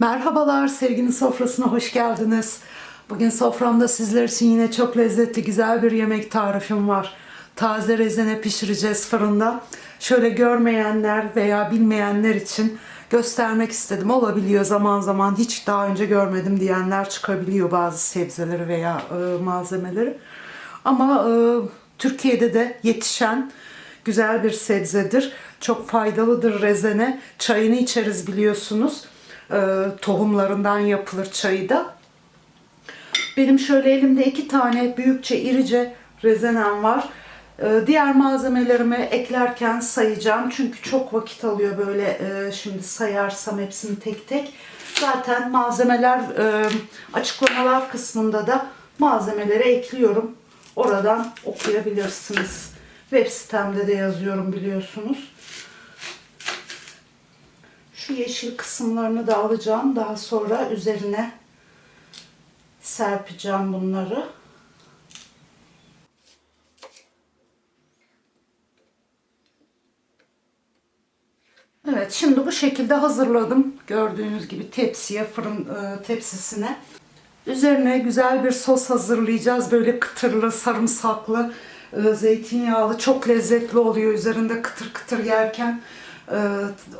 Merhabalar sevginin sofrasına hoş geldiniz. Bugün soframda sizler için yine çok lezzetli güzel bir yemek tarifim var. Taze rezene pişireceğiz fırında. Şöyle görmeyenler veya bilmeyenler için göstermek istedim. Olabiliyor zaman zaman hiç daha önce görmedim diyenler çıkabiliyor bazı sebzeleri veya e, malzemeleri. Ama e, Türkiye'de de yetişen güzel bir sebzedir. Çok faydalıdır rezene. Çayını içeriz biliyorsunuz. E, tohumlarından yapılır çayı da. Benim şöyle elimde iki tane büyükçe irice rezenem var. E, diğer malzemelerimi eklerken sayacağım. Çünkü çok vakit alıyor böyle e, şimdi sayarsam hepsini tek tek. Zaten malzemeler e, açıklamalar kısmında da malzemeleri ekliyorum. Oradan okuyabilirsiniz. Web sitemde de yazıyorum biliyorsunuz. Şu yeşil kısımlarını da alacağım. Daha sonra üzerine serpeceğim bunları. Evet şimdi bu şekilde hazırladım. Gördüğünüz gibi tepsiye, fırın e, tepsisine. Üzerine güzel bir sos hazırlayacağız. Böyle kıtırlı, sarımsaklı, e, zeytinyağlı. Çok lezzetli oluyor. Üzerinde kıtır kıtır yerken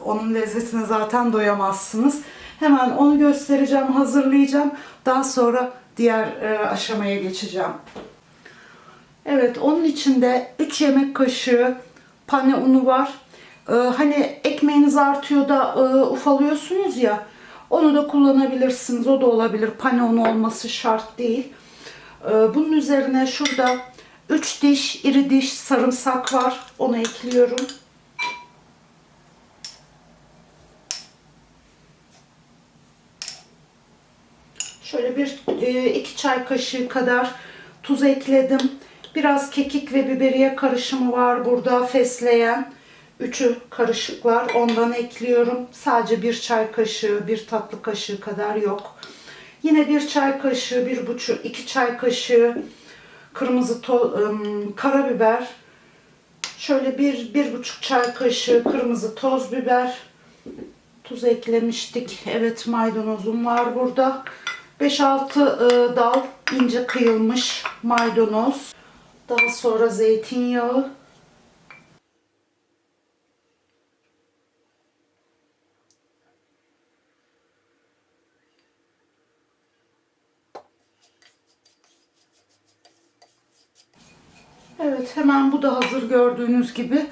onun lezzetine zaten doyamazsınız. Hemen onu göstereceğim, hazırlayacağım. Daha sonra diğer e, aşamaya geçeceğim. Evet, onun içinde 3 yemek kaşığı pane unu var. Ee, hani ekmeğiniz artıyor da e, ufalıyorsunuz ya. Onu da kullanabilirsiniz. O da olabilir. Pane unu olması şart değil. Ee, bunun üzerine şurada 3 diş, iri diş sarımsak var. Onu ekliyorum. Şöyle bir e, iki çay kaşığı kadar tuz ekledim. Biraz kekik ve biberiye karışımı var burada fesleğen. Üçü karışıklar. Ondan ekliyorum. Sadece bir çay kaşığı, bir tatlı kaşığı kadar yok. Yine bir çay kaşığı, bir buçuk, iki çay kaşığı kırmızı to, karabiber. Şöyle bir, bir buçuk çay kaşığı kırmızı toz biber. Tuz eklemiştik. Evet maydanozum var burada. 5-6 e, dal ince kıyılmış maydanoz. Daha sonra zeytinyağı. Evet hemen bu da hazır gördüğünüz gibi.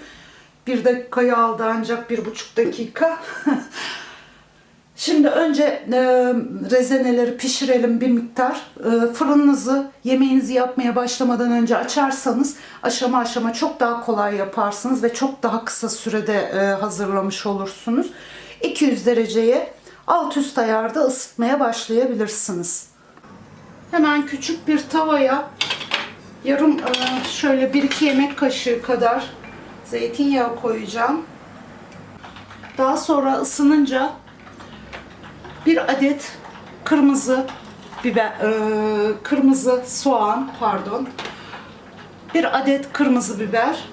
Bir dakikayı aldı ancak bir buçuk dakika. Şimdi önce e, rezeneleri pişirelim bir miktar. E, fırınınızı yemeğinizi yapmaya başlamadan önce açarsanız aşama aşama çok daha kolay yaparsınız ve çok daha kısa sürede e, hazırlamış olursunuz. 200 dereceye alt üst ayarda ısıtmaya başlayabilirsiniz. Hemen küçük bir tavaya yarım e, şöyle 1-2 yemek kaşığı kadar zeytinyağı koyacağım. Daha sonra ısınınca bir adet kırmızı biber, e, kırmızı soğan, pardon. Bir adet kırmızı biber.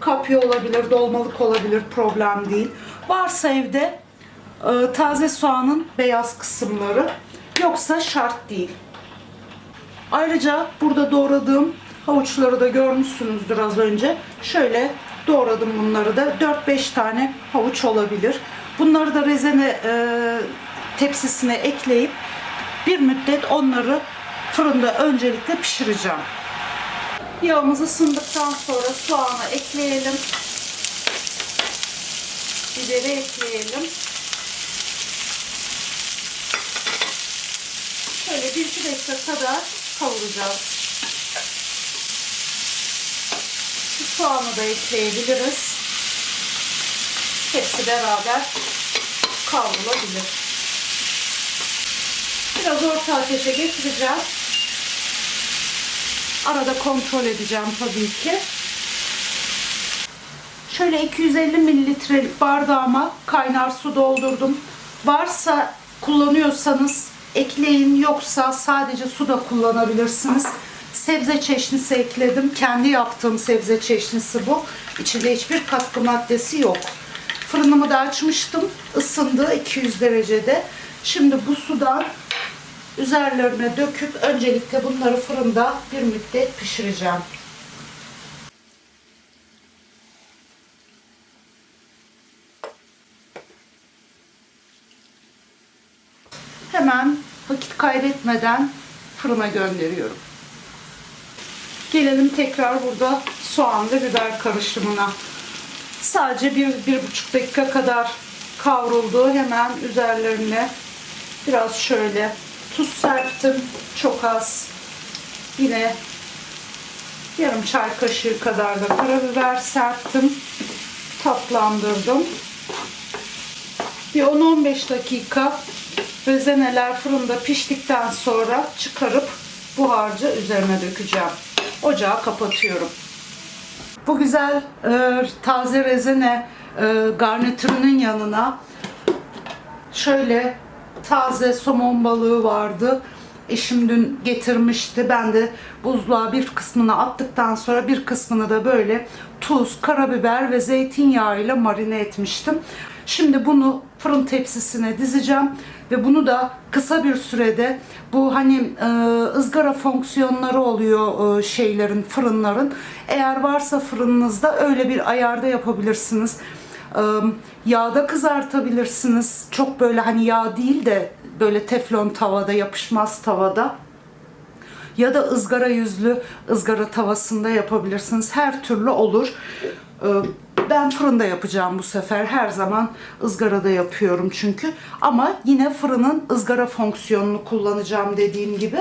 Kapya olabilir, dolmalık olabilir, problem değil. Varsa evde e, taze soğanın beyaz kısımları. Yoksa şart değil. Ayrıca burada doğradığım havuçları da görmüşsünüzdür az önce. Şöyle doğradım bunları da. 4-5 tane havuç olabilir. Bunları da rezene e, tepsisine ekleyip bir müddet onları fırında öncelikle pişireceğim. Yağımız ısındıktan sonra soğanı ekleyelim. Biberi ekleyelim. Şöyle bir iki dakika kadar kavuracağız. Soğanı da ekleyebiliriz. Hepsi beraber kavrulabilir. Biraz orta ateşe getireceğim. Arada kontrol edeceğim tabii ki. Şöyle 250 mililitrelik bardağıma kaynar su doldurdum. Varsa kullanıyorsanız ekleyin yoksa sadece su da kullanabilirsiniz. Sebze çeşnisi ekledim. Kendi yaptığım sebze çeşnisi bu. İçinde hiçbir katkı maddesi yok. Fırınımı da açmıştım. Isındı 200 derecede. Şimdi bu sudan üzerlerine döküp öncelikle bunları fırında bir müddet pişireceğim. Hemen vakit kaybetmeden fırına gönderiyorum. Gelelim tekrar burada soğan ve biber karışımına. Sadece bir, bir buçuk dakika kadar kavruldu. Hemen üzerlerine biraz şöyle tuz serptim. Çok az. Yine yarım çay kaşığı kadar da karabiber serptim. Tatlandırdım. Bir 10-15 dakika rezeneler fırında piştikten sonra çıkarıp bu harcı üzerine dökeceğim. Ocağı kapatıyorum. Bu güzel e, taze rezene e, garnitürünün yanına şöyle taze somon balığı vardı. Eşim dün getirmişti. Ben de buzluğa bir kısmını attıktan sonra bir kısmını da böyle tuz, karabiber ve zeytinyağı ile marine etmiştim. Şimdi bunu fırın tepsisine dizeceğim ve bunu da kısa bir sürede bu hani e, ızgara fonksiyonları oluyor e, şeylerin, fırınların. Eğer varsa fırınınızda öyle bir ayarda yapabilirsiniz. Yağda kızartabilirsiniz. Çok böyle hani yağ değil de böyle teflon tavada, yapışmaz tavada ya da ızgara yüzlü ızgara tavasında yapabilirsiniz. Her türlü olur. Ben fırında yapacağım bu sefer. Her zaman ızgarada yapıyorum çünkü. Ama yine fırının ızgara fonksiyonunu kullanacağım dediğim gibi.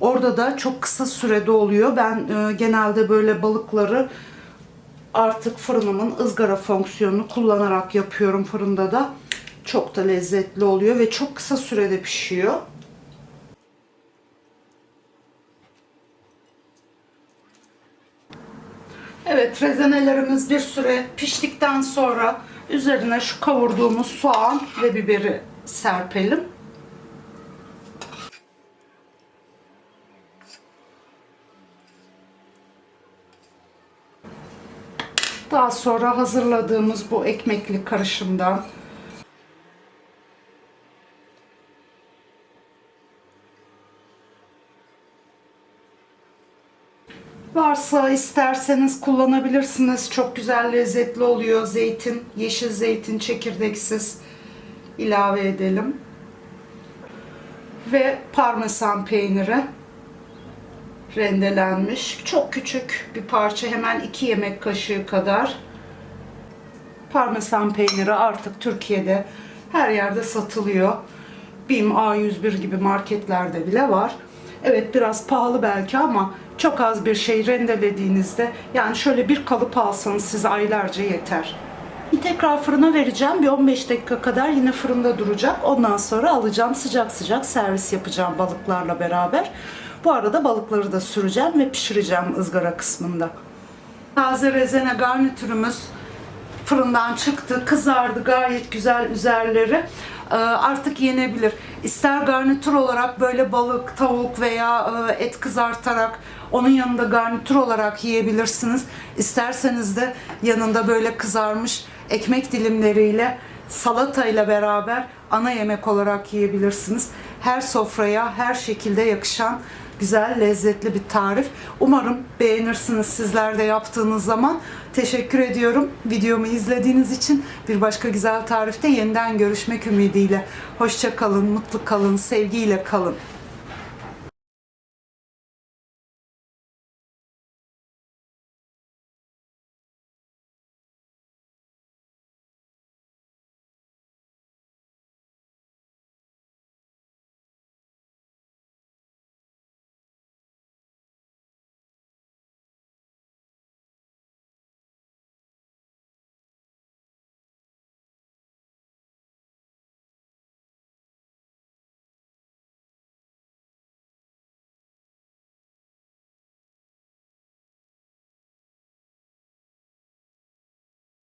Orada da çok kısa sürede oluyor. Ben e, genelde böyle balıkları artık fırınımın ızgara fonksiyonunu kullanarak yapıyorum fırında da. Çok da lezzetli oluyor ve çok kısa sürede pişiyor. Evet, rezenelerimiz bir süre piştikten sonra üzerine şu kavurduğumuz soğan ve biberi serpelim. Daha sonra hazırladığımız bu ekmekli karışımdan Varsa isterseniz kullanabilirsiniz. Çok güzel lezzetli oluyor. Zeytin, yeşil zeytin çekirdeksiz ilave edelim. Ve parmesan peyniri rendelenmiş. Çok küçük bir parça hemen 2 yemek kaşığı kadar. Parmesan peyniri artık Türkiye'de her yerde satılıyor. BİM, A101 gibi marketlerde bile var. Evet biraz pahalı belki ama çok az bir şey rendelediğinizde yani şöyle bir kalıp alsanız size aylarca yeter. Tekrar fırına vereceğim. Bir 15 dakika kadar yine fırında duracak. Ondan sonra alacağım sıcak sıcak servis yapacağım balıklarla beraber. Bu arada balıkları da süreceğim ve pişireceğim ızgara kısmında. Taze rezene garnitürümüz fırından çıktı, kızardı gayet güzel üzerleri. Ee, artık yenebilir. İster garnitür olarak böyle balık, tavuk veya e, et kızartarak onun yanında garnitür olarak yiyebilirsiniz. İsterseniz de yanında böyle kızarmış ekmek dilimleriyle salata ile beraber ana yemek olarak yiyebilirsiniz. Her sofraya her şekilde yakışan güzel, lezzetli bir tarif. Umarım beğenirsiniz sizler de yaptığınız zaman. Teşekkür ediyorum videomu izlediğiniz için. Bir başka güzel tarifte yeniden görüşmek ümidiyle. Hoşça kalın, mutlu kalın, sevgiyle kalın.